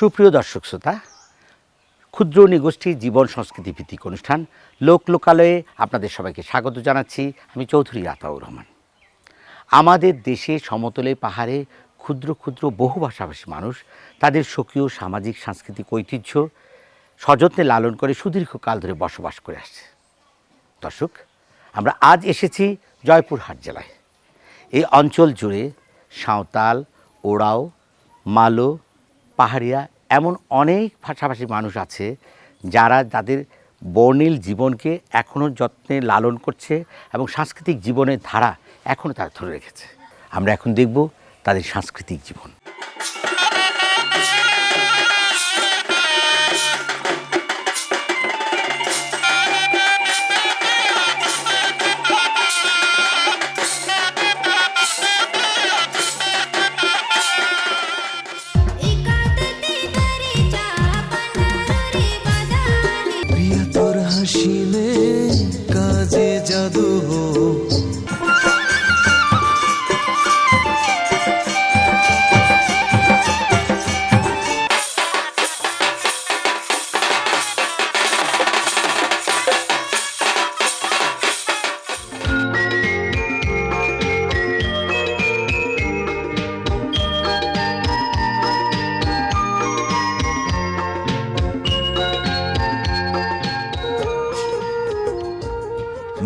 সুপ্রিয় দর্শক শ্রোতা, ক্ষুদ্র নিগোষ্ঠী জীবন সংস্কৃতি ভিত্তিক অনুষ্ঠান লোক লোকালয়ে আপনাদের সবাইকে স্বাগত জানাচ্ছি আমি চৌধুরী আতাউর রহমান। আমাদের দেশে সমতলে পাহাড়ে ক্ষুদ্র ক্ষুদ্র বহু ভাষাভাষী মানুষ তাদের স্বকীয় সামাজিক সাংস্কৃতিক ঐতিহ্য সযত্নে লালন করে সুদীর্ঘকাল ধরে বসবাস করে আসছে। দর্শক, আমরা আজ এসেছি জয়পুরহাট জেলায়। এই অঞ্চল জুড়ে সাঁওতাল, ওড়াও, মালো, পাহাড়িয়া এমন অনেক ভাষাভাষী মানুষ আছে যারা তাদের বর্ণিল জীবনকে এখনও যত্নে লালন করছে এবং সাংস্কৃতিক জীবনের ধারা এখনও তারা ধরে রেখেছে। আমরা এখন দেখব তাদের সাংস্কৃতিক জীবন।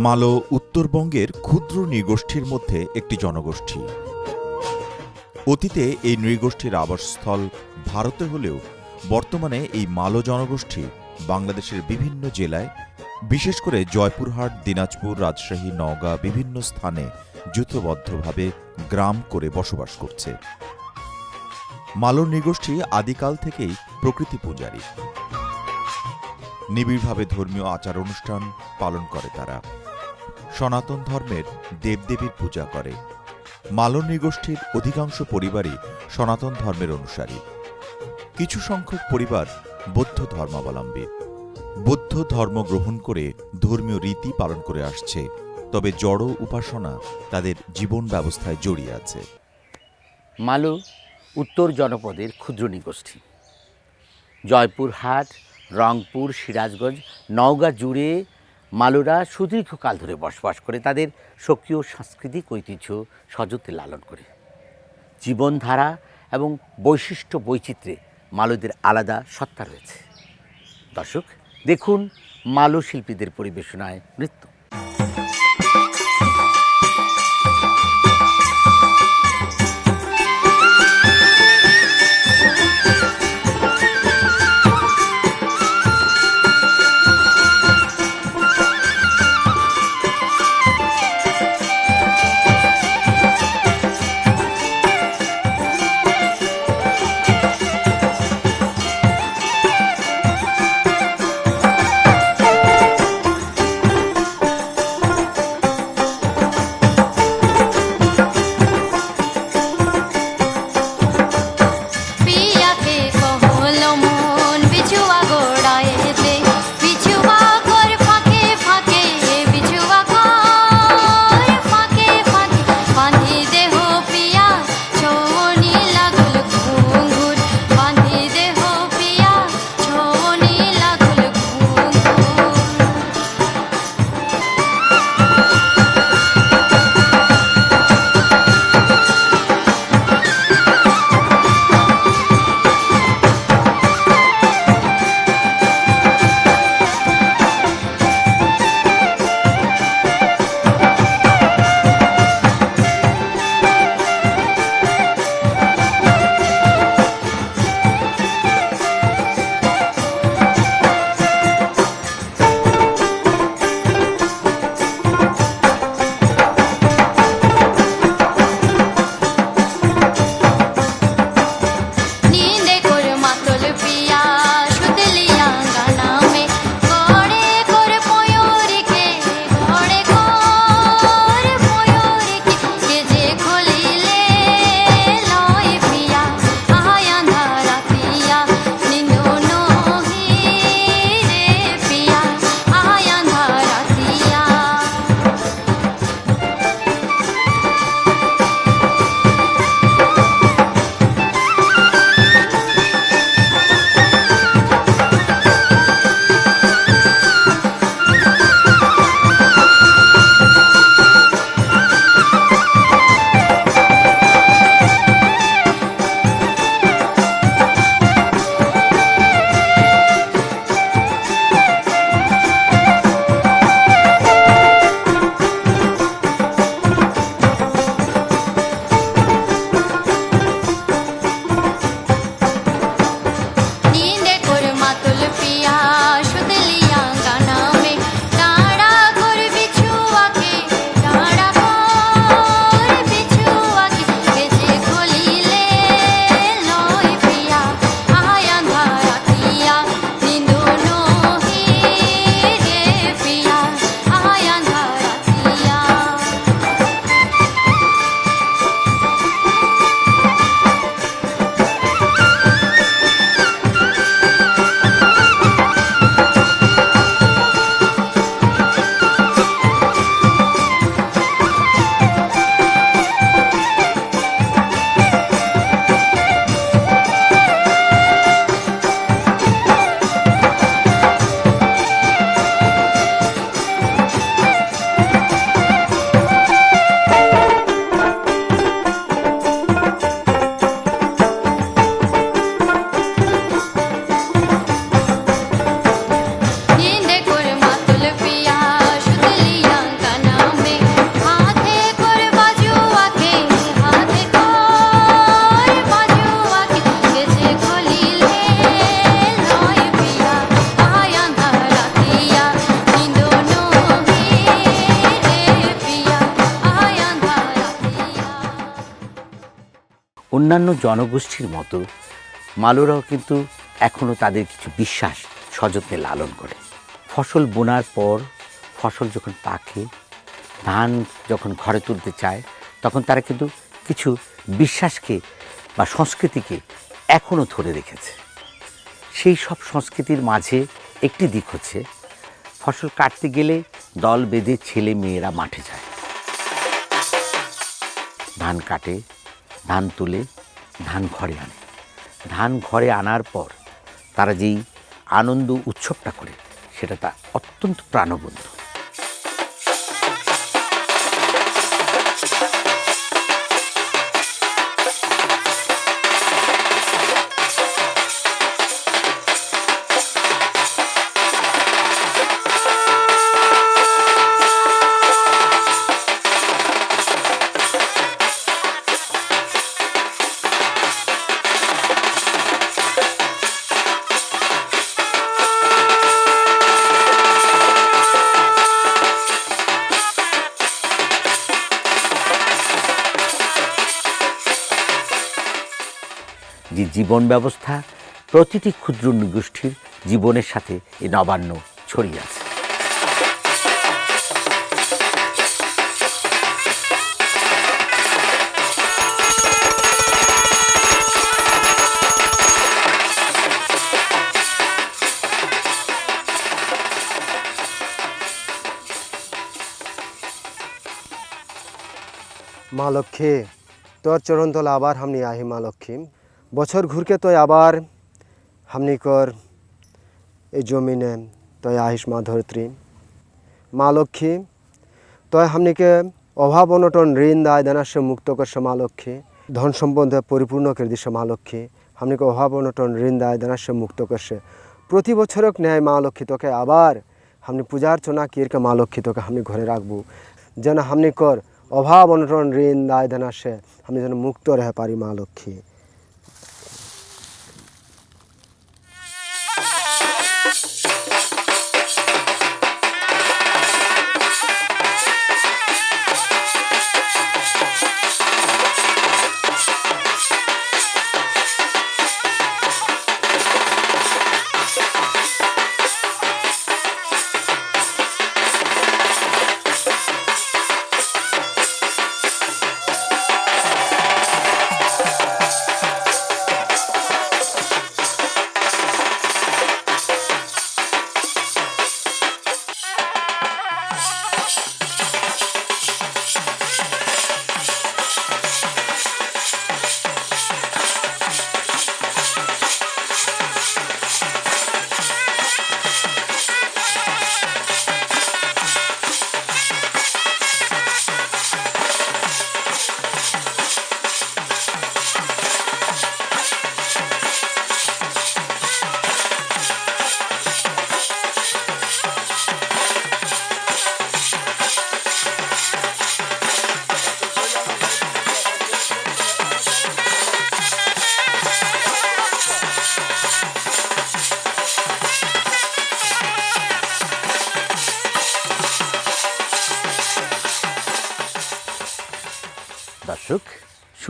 মালো উত্তরবঙ্গের ক্ষুদ্র নৃগোষ্ঠীর মধ্যে একটি জনগোষ্ঠী। অতীতে এই নৃগোষ্ঠীর আবাসস্থল ভারতে হলেও বর্তমানে এই মালো জনগোষ্ঠী বাংলাদেশের বিভিন্ন জেলায়, বিশেষ করে জয়পুরহাট, দিনাজপুর, রাজশাহী, নওগাঁ বিভিন্ন স্থানে যুথবদ্ধভাবে গ্রাম করে বসবাস করছে। মালো নৃগোষ্ঠী আদিকাল থেকেই প্রকৃতি পূজারী। নিবিড়ভাবে ধর্মীয় আচার অনুষ্ঠান পালন করে তারা। সনাতন ধর্মের দেবদেবীর পূজা করে। মালন নৃগোষ্ঠীর অধিকাংশ পরিবারই সনাতন ধর্মের অনুসারী। কিছু সংখ্যক পরিবার বৌদ্ধ ধর্মাবলম্বী। বৌদ্ধ ধর্ম গ্রহণ করে ধর্মীয় রীতি পালন করে আসছে, তবে জড় উপাসনা তাদের জীবন ব্যবস্থায় জড়িয়ে আছে। মালু উত্তর জনপদের ক্ষুদ্র নিগোষ্ঠী জয়পুরহাট, রংপুর, সিরাজগঞ্জ, নওগাঁ জুড়ে মালুরা সুদীর্ঘকাল ধরে বসবাস করে, তাদের স্বকীয় সাংস্কৃতিক ঐতিহ্য সযত্নে লালন করে। জীবনধারা এবং বৈশিষ্ট্য বৈচিত্র্যে মালুদের আলাদা সত্তা রয়েছে। দর্শক, দেখুন মালু শিল্পীদের পরিবেশনায় নৃত্য। জনগোষ্ঠীর মতো, মালোরাও কিন্তু এখনও তাদের কিছু বিশ্বাস সযত্নে লালন করে। ফসল বোনার পর ফসল যখন পাকে, ধান যখন ঘরে তুলতে চায়, তখন তারা কিন্তু কিছু বিশ্বাসকে বা সংস্কৃতিকে এখনও ধরে রেখেছে। সেই সব সংস্কৃতির মাঝে একটি দিক হচ্ছে, ফসল কাটতে গেলে দল বেঁধে ছেলে মেয়েরা মাঠে যায়। ধান কাটে, ধান তুলে ধান ঘরে আনে। ধান ঘরে আনার পর তারা যেই আনন্দ উৎসবটা করে, সেটা তা অত্যন্ত প্রাণবন্ত। জীবন ব্যবস্থা, প্রতিটি ক্ষুদ্র নৃগোষ্ঠীর জীবনের সাথে এই নবান্ন ছড়িয়ে আছে। মা লক্ষ্মী, তোর चरण तोला आबार हमने आही माँ বছর ঘুরকে তুই আবার হামনি কর এই জমিনে তুই আহিস মা ধরিত্রী মা লক্ষ্মী তুই হামনিকে অভাব অনটন ঋণ দায় দেনাস্য মুক্ত করছে মা লক্ষ্মী, ধন সম্বন্ধে পরিপূর্ণ করে দিছে মা লক্ষ্মী। হামনিকে অভাব অনটন ঋণ দায় দেনাস্য মুক্ত করছে। প্রতি বছরক ন্যায় মা লক্ষ্মী তোকে আবার হামনি পূজার্চনা কিরকে মা লক্ষ্মী তোকে হামনি ঘরে রাখব। যেন হামনি কর অভাব অনটন ঋণ দায় দেন আসে আমি যেন মুক্ত রেহে পারি মা লক্ষ্মী।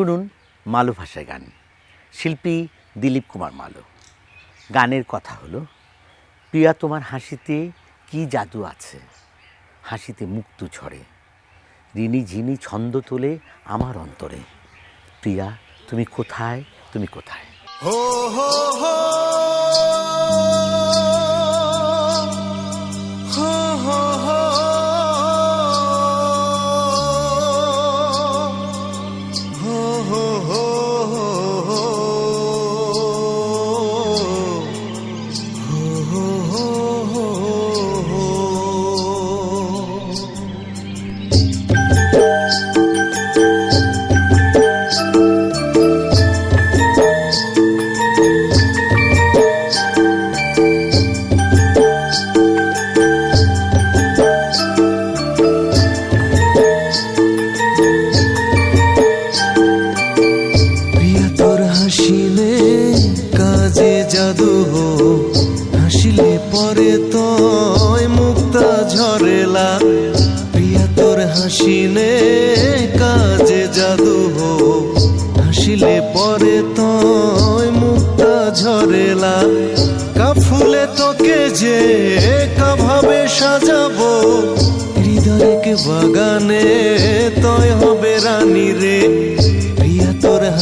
শুনুন মালু ভাষায় গান। শিল্পী দিলীপ কুমার মালু। গানের কথা হলো, প্রিয়া তোমার হাসিতে কি জাদু আছে? হাসিতে মুক্ত ছড়ে ঋণী ঝিনি ছন্দ তোলে আমার অন্তরে। প্রিয়া, তুমি কোথায়? তুমি কোথায়? হো হো হো।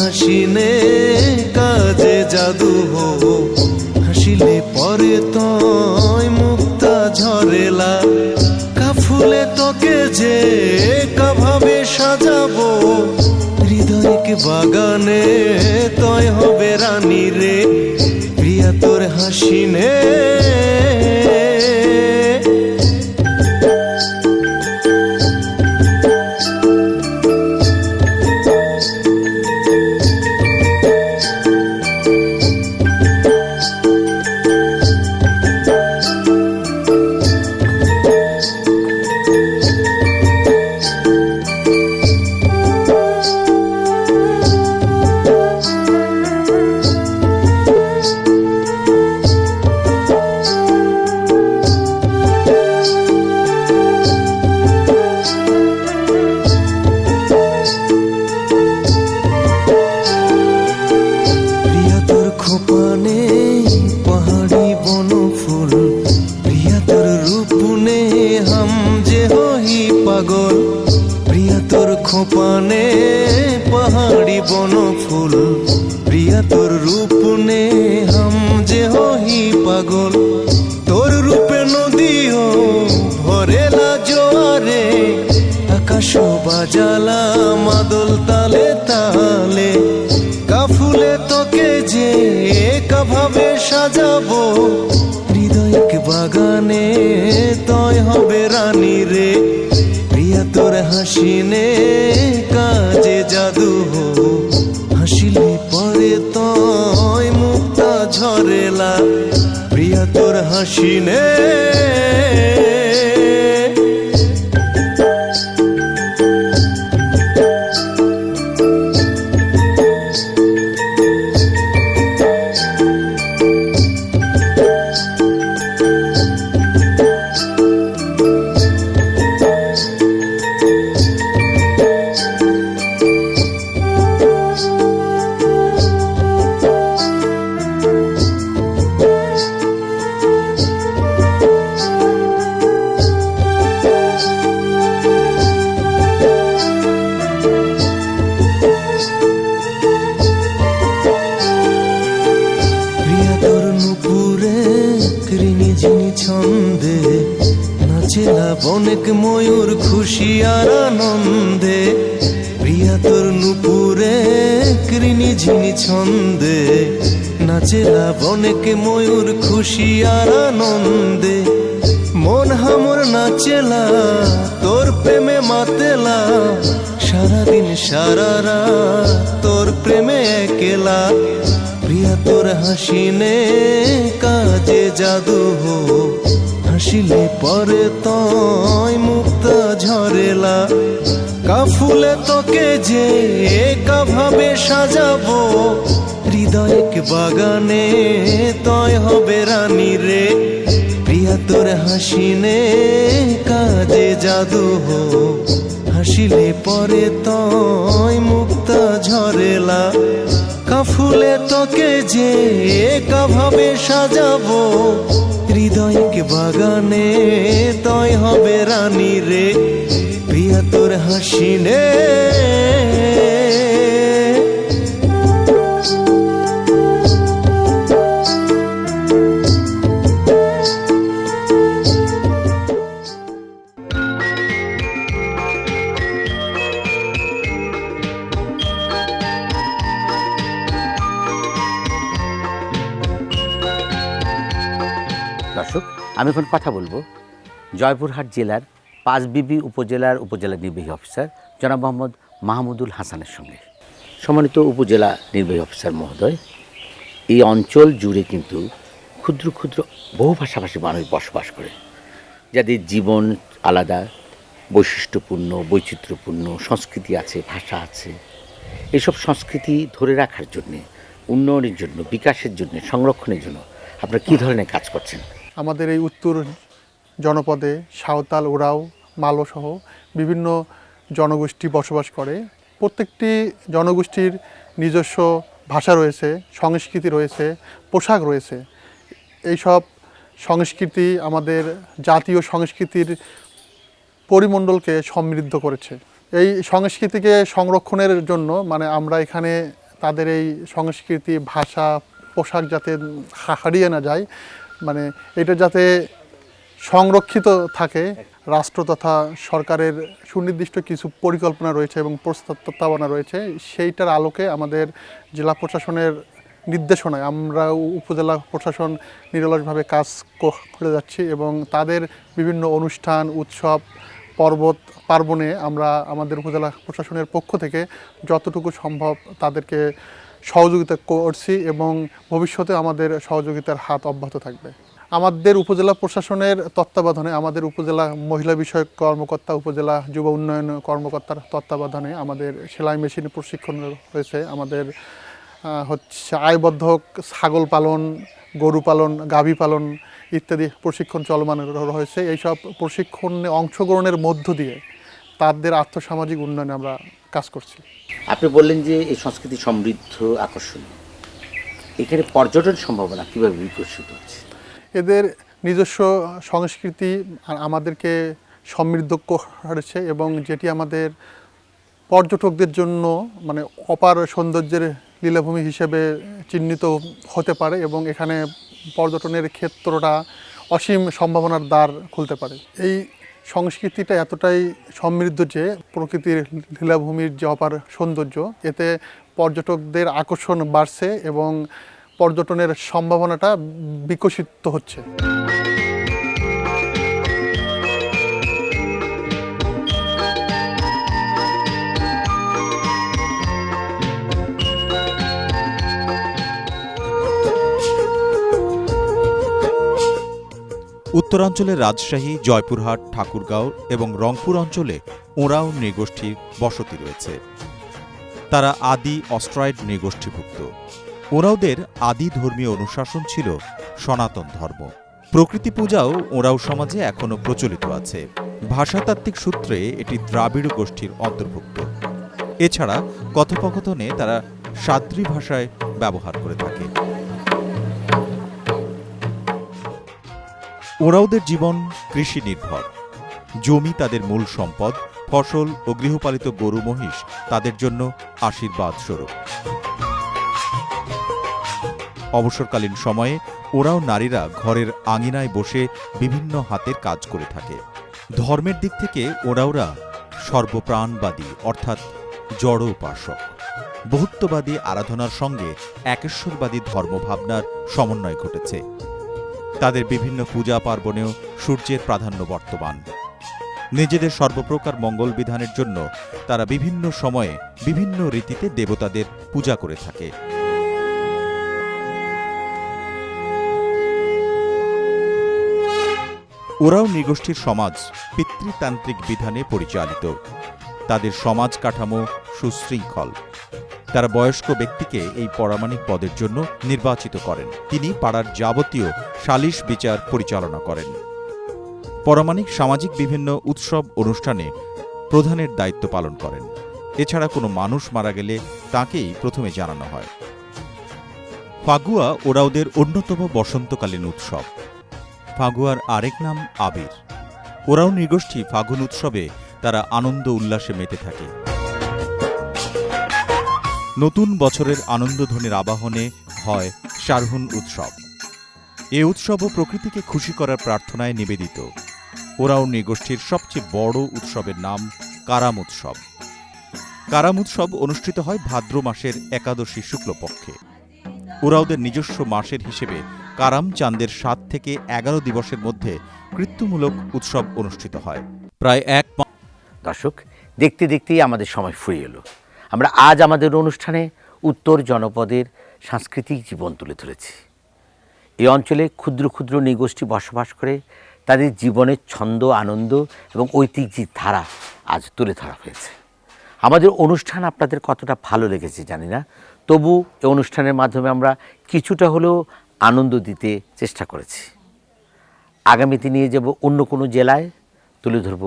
হাসিনে কাজে জাদু হো হাসিলে পরে তয় মুক্তা ঝরেলা। কাফুলে তোকে যে কাভাবে সাজাবো। হৃদয়কে বাগানে তয় হবে রানী রে। প্রিয়া, তোর হাসিনে মাদল তালে তালে, কাফুলে তোকে যে কাভাবে সাজাবো। হৃদয়কে বাগানে তয় হবে রানী রে, প্রিয়া তোর হাসিনে কাজে জাদু হাসিলে পরে তয় মুক্তা ঝরেলা, প্রিয়া তোর হাসিনে। আর আনন্দে মন হামর নাচেলা, তোর প্রেমে মাতেলা, সারাদিন সারা রাত তোর প্রেমে একেলা। প্রিয়া, তোর হাসিনে কাজে জাদু হো হাসিলে পরে তয় মুক্তা ঝরেলা। কাফুলে তোকে যে কাভাবে সাজাবো হৃদয়ক বাগানে, তয় হবে রানী রে। প্রিয়া, তোর হাসিনে কাজে জাদু হো। হাসিলে পরে তয় মুক্তা ঝরেলা। কাফুলে তোকে যে কাভাবে সাজাবো। হৃদয়ক বাগানে, তয় হবে রানী রে। প্রিয়া, তোর হাসিনে এখন কথা বলব জয়পুরহাট জেলার পাঁচবিবি উপজেলার উপজেলা নির্বাহী অফিসার জনাব মোহাম্মদ মাহমুদুল হাসানের সঙ্গে। সম্মানিত উপজেলা নির্বাহী অফিসার মহোদয়, এই অঞ্চল জুড়ে কিন্তু ক্ষুদ্র ক্ষুদ্র বহু ভাষাভাষী মানুষ বসবাস করে। যাদের জীবন আলাদা, বৈশিষ্ট্যপূর্ণ, বৈচিত্র্যপূর্ণ, সংস্কৃতি আছে, ভাষা আছে। এসব সংস্কৃতি ধরে রাখার জন্যে, উন্নয়নের জন্য, বিকাশের জন্য, সংরক্ষণের জন্য আপনারা কী ধরনের কাজ করছেন? আমাদের এই উত্তর জনপদে সাঁওতাল, ওরাও মালো সহ বিভিন্ন জনগোষ্ঠী বসবাস করে। প্রত্যেকটি জনগোষ্ঠীর নিজস্ব ভাষা রয়েছে, সংস্কৃতি রয়েছে, পোশাক রয়েছে। এইসব সংস্কৃতি আমাদের জাতীয় সংস্কৃতির পরিমণ্ডলকে সমৃদ্ধ করেছে। এই সংস্কৃতিকে সংরক্ষণের জন্য মানে আমরা এখানে তাদের এই সংস্কৃতি, ভাষা, পোশাক যাতে হারিয়ে না যায় মানে এটা যাতে সংরক্ষিত থাকে, রাষ্ট্র তথা সরকারের সুনির্দিষ্ট কিছু পরিকল্পনা রয়েছে এবং প্রস্তাবনা রয়েছে, সেইটার আলোকে আমাদের জেলা প্রশাসনের নির্দেশনায় আমরা উপজেলা প্রশাসন নিরলসভাবে কাজ করে যাচ্ছি এবং তাদের বিভিন্ন অনুষ্ঠান, উৎসব, পর্বত, পার্বণে আমরা আমাদের উপজেলা প্রশাসনের পক্ষ থেকে যতটুকু সম্ভব তাদেরকে সহযোগিতা করছি এবং ভবিষ্যতে আমাদের সহযোগিতার হাত অব্যাহত থাকবে। আমাদের উপজেলা প্রশাসনের তত্ত্বাবধানে, আমাদের উপজেলা মহিলা বিষয়ক কর্মকর্তা, উপজেলা যুব উন্নয়ন কর্মকর্তার তত্ত্বাবধানে আমাদের সেলাই মেশিন প্রশিক্ষণ হয়েছে আমাদের হচ্ছে আয়বদ্ধক ছাগল পালন, গরু পালন, গাভী পালন ইত্যাদি প্রশিক্ষণ চলমান রয়েছে। এইসব প্রশিক্ষণে অংশগ্রহণের মধ্য দিয়ে তাদের আর্থসামাজিক উন্নয়নে আমরা কাজ করছি। আপনি বললেন যে এই সংস্কৃতি সমৃদ্ধ আকর্ষণীয়। এখানে পর্যটন সম্ভাবনা কীভাবে বিকশিত হচ্ছে? এদের নিজস্ব সংস্কৃতি আমাদেরকে সমৃদ্ধ করেছে এবং যেটি আমাদের পর্যটকদের জন্য মানে অপার সৌন্দর্যের লীলাভূমি হিসেবে চিহ্নিত হতে পারে এবং এখানে পর্যটনের ক্ষেত্রটা অসীম সম্ভাবনার দ্বার খুলতে পারে। এই সংস্কৃতিটা এতটাই সমৃদ্ধ যে প্রকৃতির লীলাভূমির যে অপার সৌন্দর্য, এতে পর্যটকদের আকর্ষণ বাড়ছে এবং পর্যটনের সম্ভাবনাটা বিকশিত হচ্ছে। উত্তরাঞ্চলে রাজশাহী, জয়পুরহাট, ঠাকুরগাঁও এবং রংপুর অঞ্চলে ওঁরাও নৃগোষ্ঠীর বসতি রয়েছে। তারা আদি অস্ট্রয়েড নৃগোষ্ঠীভুক্ত। ওঁরাওদের আদি ধর্মীয় অনুশাসন ছিল সনাতন ধর্ম। প্রকৃতি পূজাও ওঁরাও সমাজে এখনও প্রচলিত আছে। ভাষাতাত্ত্বিক সূত্রে এটি দ্রাবিড় গোষ্ঠীর অন্তর্ভুক্ত। এছাড়া কথোপকথনে তারা সাদ্রী ভাষায় ব্যবহার করে থাকে। ওরাওদের জীবন কৃষি নির্ভর জমি তাদের মূল সম্পদ, ফসল ও গৃহপালিত গরু মহিষ তাদের জন্য আশীর্বাদ স্বরূপ। অবসরকালীন সময়ে ওরাও নারীরা ঘরের আঙিনায় বসে বিভিন্ন হাতের কাজ করে থাকে। ধর্মের দিক থেকে ওরাওরা সর্বপ্রাণবাদী, অর্থাৎ জড় উপাসক। বহুত্ববাদী আরাধনার সঙ্গে একেশ্বরবাদী ধর্মভাবনার সমন্বয় ঘটেছে। তাদের বিভিন্ন পূজা পার্বণেও সূর্যের প্রাধান্য বর্তমান। নিজেদের সর্বপ্রকার মঙ্গল বিধানের জন্য তারা বিভিন্ন সময়ে বিভিন্ন রীতিতে দেবতাদের পূজা করে থাকে। ওরাও নৃগোষ্ঠীর সমাজ পিতৃতান্ত্রিক বিধানে পরিচালিত। তাদের সমাজ কাঠামো সুশৃঙ্খল। তারা বয়স্ক ব্যক্তিকে এই পরামাণিক পদের জন্য নির্বাচিত করেন। তিনি পাড়ার যাবতীয় সালিশ বিচার পরিচালনা করেন। পরামাণিক সামাজিক বিভিন্ন উৎসব অনুষ্ঠানে প্রধানের দায়িত্ব পালন করেন। এছাড়া কোনো মানুষ মারা গেলে তাকেই প্রথমে জানানো হয়। ফাগুয়া ওরাওদের অন্যতম বসন্তকালীন উৎসব। ফাগুয়ার আরেক নাম আবির। ওরাও নৃগোষ্ঠী ফাগুন উৎসবে তারা আনন্দ উল্লাসে মেতে থাকে। নতুন বছরের আনন্দধ্বনির আবাহনে হয় শারহুন উৎসব। এ উৎসবও প্রকৃতিকে খুশি করার প্রার্থনায় নিবেদিত। ওরাও গোষ্ঠীর সবচেয়ে বড় উৎসবের নাম কারাম উৎসব। কারাম উৎসব অনুষ্ঠিত হয় ভাদ্র মাসের একাদশী শুক্লপক্ষে। ওরাওদের নিজস্ব মাসের হিসেবে কারাম চাঁদের সাত থেকে এগারো দিবসের মধ্যে কৃত্যমূলক উৎসব অনুষ্ঠিত হয়। প্রায় এক দর্শক, দেখতে দেখতেই আমাদের সময় ফুরিয়ে এলো। আমরা আজ আমাদের অনুষ্ঠানে উত্তর জনপদের সাংস্কৃতিক জীবন তুলে ধরেছি। এই অঞ্চলে ক্ষুদ্র ক্ষুদ্র নৃগোষ্ঠী বসবাস করে তাদের জীবনের ছন্দ, আনন্দ এবং ঐতিহ্যের ধারা আজ তুলে ধরা হয়েছে। আমাদের অনুষ্ঠান আপনাদের কতটা ভালো লেগেছে জানি না, তবু এই অনুষ্ঠানের মাধ্যমে আমরা কিছুটা হলেও আনন্দ দিতে চেষ্টা করেছি। আগামীতে নিয়ে যাব অন্য কোনো জেলায়, তুলে ধরব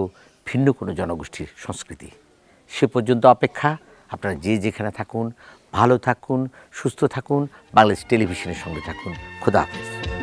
ভিন্ন কোনো জনগোষ্ঠীর সংস্কৃতি। সে পর্যন্ত অপেক্ষা আপনারা যে যেখানে থাকুন ভালো থাকুন সুস্থ থাকুন বাংলাদেশ টেলিভিশনের সঙ্গে থাকুন। খোদা হাফেজ।